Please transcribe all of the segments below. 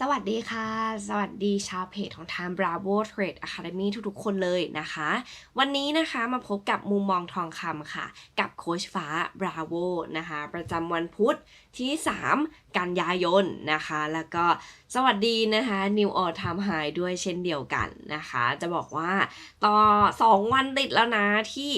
สวัสดีค่ะ สวัสดีชาวเพจของ Time Bravo Trade Academy ทุกๆ คนเลยนะคะ วันนี้นะคะมาพบกับมุมมองทองคำค่ะ กับโค้ชฟ้า Bravo นะคะ ประจำวันพุธที่ 3 กันยายนนะคะ แล้วก็สวัสดีนะคะ New All Time High ด้วยเช่นเดียวกันนะคะ จะบอกว่าต่อ 2 วันติดแล้วนะที่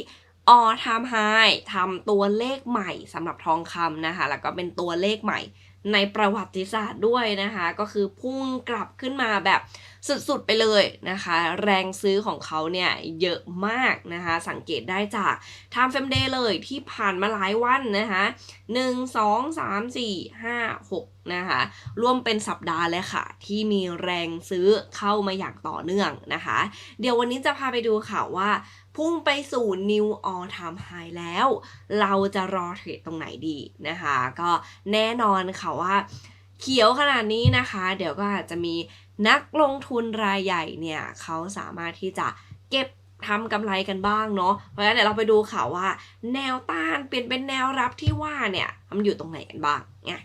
All Time High ทำตัวเลขใหม่สำหรับทองคำนะคะ แล้วก็เป็นตัวเลขใหม่ ในประวัติศาสตร์ด้วยนะคะ ก็คือพุ่งกลับขึ้นมาแบบสุดๆไปเลยนะคะ แรงซื้อของเขาเนี่ยเยอะมากนะคะ สังเกตได้จาก Time Frame Day เลยที่ผ่านมาหลายวันนะคะ1 2 3 4 5 6นะคะรวมเป็นสัปดาห์เลยค่ะ ที่มีแรงซื้อเข้ามาอย่างต่อเนื่องนะคะ เดี๋ยววันนี้จะพาไปดูค่ะว่าพุ่งไปสู่ New All Time High แล้ว เราจะรอเทรดตรงไหนดีนะคะ ก็แน่นอนค่ะว่า เขียวขนาดนี้นะคะ เดี๋ยวก็อาจจะมีนักลงทุนรายใหญ่เนี่ยเขาสามารถที่จะเก็บทำกำไรกันบ้างเนาะ เพราะฉะนั้นเดี๋ยวเราไปดูค่ะว่า แนวต้านเปลี่ยนเป็นแนวรับที่ว่าเนี่ยมันอยู่ตรงไหนกันบ้างเนี่ย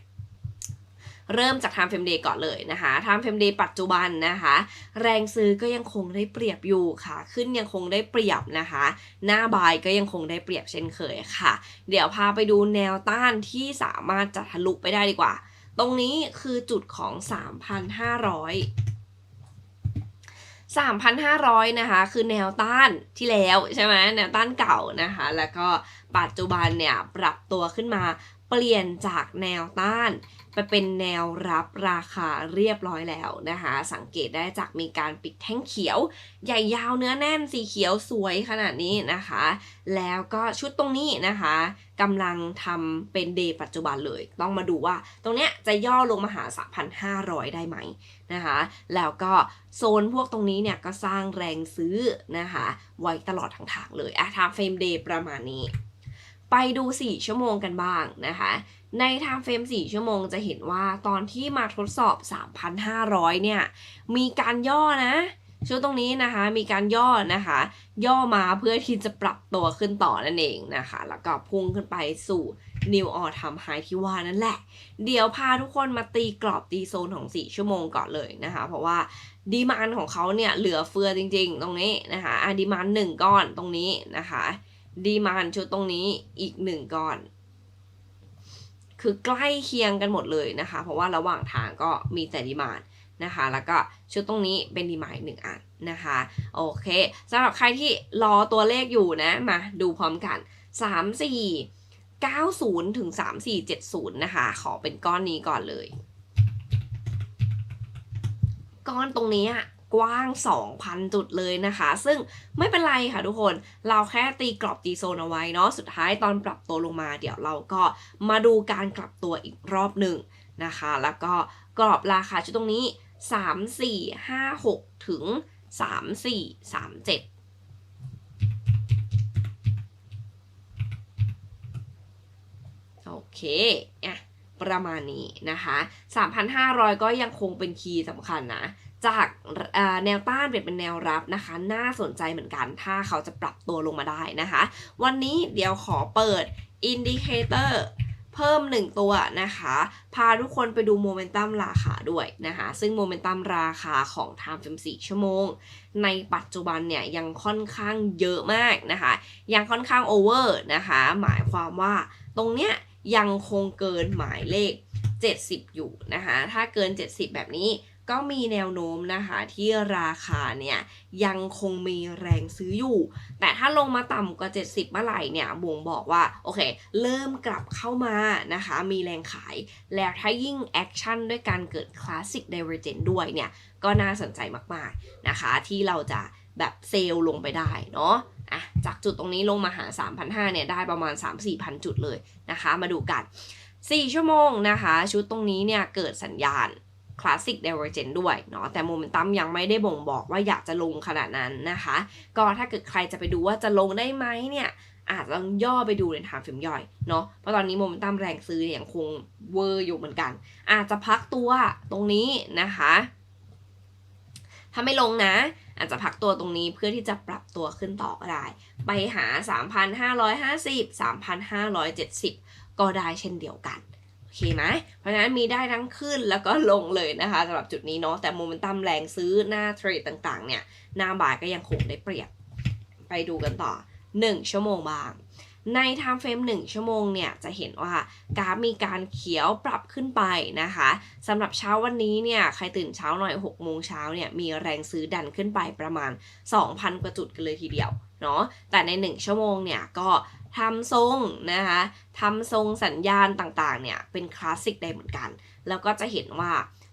เริ่มจาก Time Frame Day ก่อนเลยนะคะ Time Frame Day ปัจจุบันนะคะ แรงซื้อก็ยังคงได้เปรียบอยู่ค่ะ ขึ้นยังคงได้เปรียบนะคะ หน้าบายก็ยังคงได้เปรียบเช่นเคยค่ะ เดี๋ยวพาไปดูแนวต้านที่สามารถจะทะลุไปได้ดีกว่า ตรงนี้คือจุดของ 3,500 3,500 นะคะ คือแนวต้านที่แล้วใช่ไหมแนวต้านเก่านะคะ แล้วก็ปัจจุบันเนี่ย ปรับตัวขึ้นมา ลี่ยนจากแนวต้านไปเป็นแนวรับราคาเรียบร้อยแล้วนะคะ สังเกตได้จากมีการปิดแท่งเขียว ใหญ่ยาวเนื้อแน่นสีเขียวสวยขนาดนี้นะคะ แล้วก็ชุดตรงนี้นะคะกำลังทำเป็นเดย์ปัจจุบันเลย ต้องมาดูว่าตรงเนี้ยจะย่อลงมาหา 3,500 ได้ไหมนะคะ แล้วก็โซนพวกตรงนี้เนี่ยก็สร้างแรงซื้อนะคะ ไว้ตลอดทั้งทางเลยอะทำเฟรมเดย์ประมาณนี้ ไปดู 4 ชั่วโมงกันบ้างนะคะ ใน time frame 4ชั่วโมงจะเห็นว่าตอนที่มาทดสอบ 3,500 เนี่ย มีการย่อนะชุดตรงนี้นะคะมีการย่อนะคะ ย่อมาเพื่อที่จะปรับตัวขึ้นต่อนั่นเองนะคะ แล้วก็พุ่งขึ้นไปสู่ New All Time High ที่ว่านั่นแหละ เดี๋ยวพาทุกคนมาตีกรอบตีโซนของ 4 ชั่วโมงก่อนเลยนะคะ เพราะว่าดีมานของเขาเนี่ยเหลือเฟือจริงๆ ตรงนี้นะคะอะดีมานหนึ่งก้อนตรงนี้นะคะ ดีมานชุดตรงนี้อีกหนึ่งก้อน คือใกล้เคียงกันหมดเลยนะคะ เพราะว่าระหว่างทางก็มีแต่ดีมานนะคะ แล้วก็ชุดตรงนี้เป็นดีมานหนึ่งอันนะคะ โอเคสำหรับใครที่รอตัวเลขอยู่นะ มาดูพร้อมกัน 3 4 9 0ถึง3 4 7 0 นะคะ ขอเป็นก้อนนี้ก่อนเลย ก้อนตรงนี้อะ กว้าง 2,000 จุดเลยนะคะ ซึ่งไม่เป็นไรค่ะทุกคน เราแค่ตีกรอบตีโซนเอาไว้เนาะ สุดท้ายตอนปรับตัวลงมา เดี๋ยวเราก็มาดูการกลับตัวอีกรอบหนึ่งนะคะ แล้วก็กรอบราคาชุดตรงนี้ 3 4 5 6 ถึง 3 4 3 7โอเคอะ ประมาณนี้นะคะ 3,500 ก็ยังคงเป็นคีย์สำคัญนะ จากแนวต้านเปลี่ยนเป็นแนวรับนะคะ น่าสนใจเหมือนกัน ถ้าเขาจะปรับตัวลงมาได้นะคะ วันนี้เดี๋ยวขอเปิดอินดิเคเตอร์เพิ่ม 1 ตัวนะคะ พาทุกคนไปดูโมเมนตัมราคาด้วยนะคะ ซึ่งโมเมนตัมราคาของ Time Frame 4ชั่วโมง ในปัจจุบันเนี่ยยังค่อนข้างเยอะมากนะคะ ยังค่อนข้างโอเวอร์นะคะ หมายความว่าตรงเนี้ย ยังคงเกินหมายเลข 70 อยู่นะคะ ถ้าเกิน 70 แบบนี้ก็มีแนวโน้มนะคะที่ราคาเนี่ยยังคงมีแรงซื้ออยู่ แต่ถ้าลงมาต่ำกว่า 70 เมื่อไหร่เนี่ยบ่งบอกว่าโอเค เริ่มกลับเข้ามานะคะ มีแรงขาย แล้วถ้ายิ่งแอคชั่นด้วยการเกิดคลาสสิก d ดเวอร์เจนด้วยเนี่ย ก็น่าสนใจมากๆนะคะ ที่เราจะแบบเซลลงไปได้เนาะ อะจากจุดตรงนี้ลงมาหา 3,500เนี่ยได้ประมาณ 3-4,000 จุดเลยนะคะ มาดูกัน 4 ชั่วโมงนะคะ ชุดตรงนี้เนี่ยเกิดสัญญาณคลาสสิก d ดเวอร์เจนด้วยเนาะแต่โมเมนตัมยังไม่ได้บ่งบอกว่าอยากจะลงขนาดนั้นนะคะ ก็ถ้าเกิดใครจะไปดูว่าจะลงได้ไหมเนี่ยอาจจะต้องย่อไปดูในทางฟิล์มย่อยเนาะเพราะตอนนี้โมเมนตัมแรงซื้อเนี่ยยังคงเวอร์อยู่เหมือนกัน อาจจะพักตัวตรงนี้นะคะ ถ้าไม่ลงนะ อาจจะพักตัวตรงนี้เพื่อที่จะปรับตัวขึ้นต่อก็ได้ ไปหา 3,550 3,570 ก็ได้เช่นเดียวกัน โอเคไหม เพราะฉะนั้นมีได้ทั้งขึ้นแล้วก็ลงเลยนะคะสำหรับจุดนี้เนาะ แต่โมเมนตัมแรงซื้อหน้าเทรดต่างๆเนี่ย หน้าบ่ายก็ยังคงได้เปรียบ ไปดูกันต่อ 1 ชั่วโมงบาง ใน time frame 1 ชั่วโมงเนี่ยจะเห็นว่ากราฟมีการเขียวปรับขึ้นไปนะคะสำหรับเช้าวันนี้เนี่ยใครตื่นเช้าหน่อย6โมงเช้าเนี่ยมีแรงซื้อดันขึ้นไปประมาณ 2,000 กว่าจุดกันเลยทีเดียวเนาะแต่ใน 1 ชั่วโมงเนี่ยก็ทำทรงนะคะทำทรงสัญญาณต่างๆเนี่ยเป็นคลาสสิกได้เหมือนกัน แล้วก็จะเห็นว่า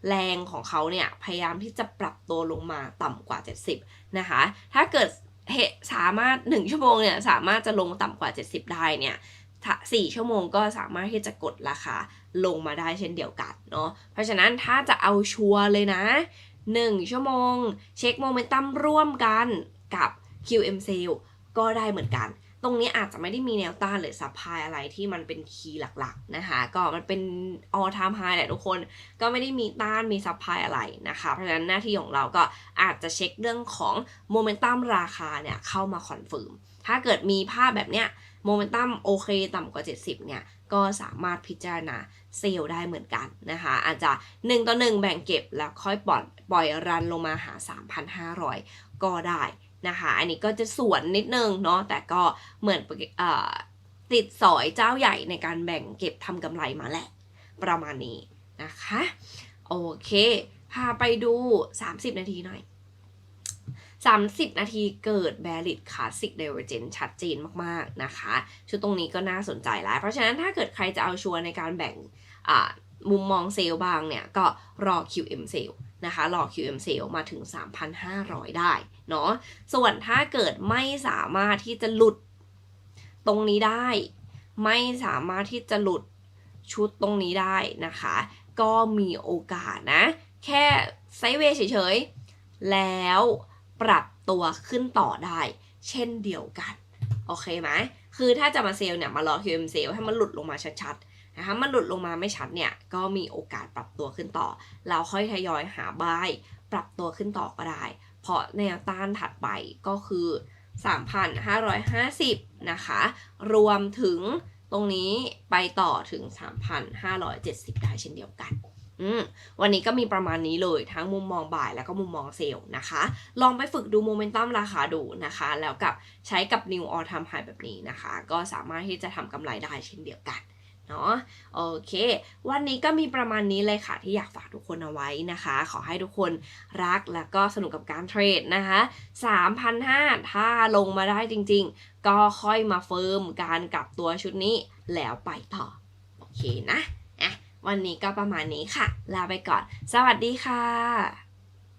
แรงของเขาเนี่ยพยายามที่จะปรับตัวลงมาต่ำกว่า 70 นะคะ ถ้าเกิด เหสามารถ 1 ชั่วโมงเนี่ยสามารถจะลงต่ำกว่า 70 ได้เนี่ยถ้า4ชั่วโมงก็สามารถที่จะกดราคาลงมาได้เช่นเดียวกันเนาะเพราะฉะนั้นถ้าจะเอาชัวร์เลยนะ 1 ชั่วโมง เช็คโมเมนตัมร่วมกันกับ QM Sale ก็ได้เหมือนกัน ตรงนี้อาจจะไม่ได้มีแนวต้านหรือซับพลายอะไรที่มันเป็นคีย์หลักๆนะคะ ก็มันเป็น all time high แหละทุกคนก็ไม่ได้มีต้านมีซับพลายอะไรนะคะ เพราะฉะนั้นหน้าที่ของเราก็อาจจะเช็คเรื่องของโมเมนตัมราคาเนี่ยเข้ามาคอนเฟิร์มถ้าเกิดมีภาพแบบเนี้ยโมเมนตัมโอเคต่ำกว่า 70 เนี่ย ก็สามารถพิจารณาเซลได้เหมือนกันนะคะ อาจจะ 1 ต่อ 1 แบ่งเก็บแล้วค่อยปล่อยปล่อยรันลงมาหา 3,500 ก็ได้ นะคะ อันนี้ก็จะสวนนิดนึงเนาะแต่ก็เหมือนอติดสอยเจ้าใหญ่ในการแบ่งเก็บทำกำไรมาแหละ ประมาณนี้นะคะ โอเค พาไปดู 30 นาทีหน่อย 30 นาทีเกิด valid classic divergence ชัดเจนมากๆนะคะ ชุดตรงนี้ก็น่าสนใจแล้ว เพราะฉะนั้นถ้าเกิดใครจะเอาชัวร์ในการแบ่งมุมมองเซลล์บางเนี่ย ก็รอ QM sale นะคะรอ QM sale มาถึง 3,500 ได้เนาะส่วนถ้าเกิดไม่สามารถที่จะหลุดตรงนี้ได้ ไม่สามารถที่จะหลุดชุดตรงนี้ได้นะคะ ก็มีโอกาสนะ แค่ไซด์เวย์เฉยๆ แล้วปรับตัวขึ้นต่อได้ เช่นเดียวกัน โอเคไหมคือถ้าจะมาเซลล์เนี่ยมารอ QM เซลล์ให้มันหลุดลงมาชัดๆ นะคะมันหลุดลงมาไม่ชัดเนี่ยก็มีโอกาสปรับตัวขึ้นต่อ เราค่อยทยอยหาบายปรับตัวขึ้นต่อก็ได้ เพราะแนวต้านถัดไปก็คือ 3,550 นะคะ รวมถึงตรงนี้ไปต่อถึง 3,570 ได้เช่นเดียวกันวันนี้ก็มีประมาณนี้เลยทั้งมุมมองบ่ายแล้วก็มุมมองเซลล์นะคะ ลองไปฝึกดูโมเมนตัมราคาดูนะคะ แล้วกับใช้กับ New All Time High แบบนี้นะคะ ก็สามารถที่จะทำกำไรได้เช่นเดียวกัน เนาะโอเค วันนี้ก็มีประมาณนี้เลยค่ะที่อยากฝากทุกคนเอาไว้นะคะ ขอให้ทุกคนรักแล้วก็สนุกกับการเทรดนะคะ3,500 ถ้าลงมาได้จริงๆ ก็ค่อยมาเฟิร์มการกลับตัวชุดนี้แล้วไปต่อ โอเคนะอะวันนี้ก็ประมาณนี้ค่ะ ลาไปก่อน สวัสดีค่ะ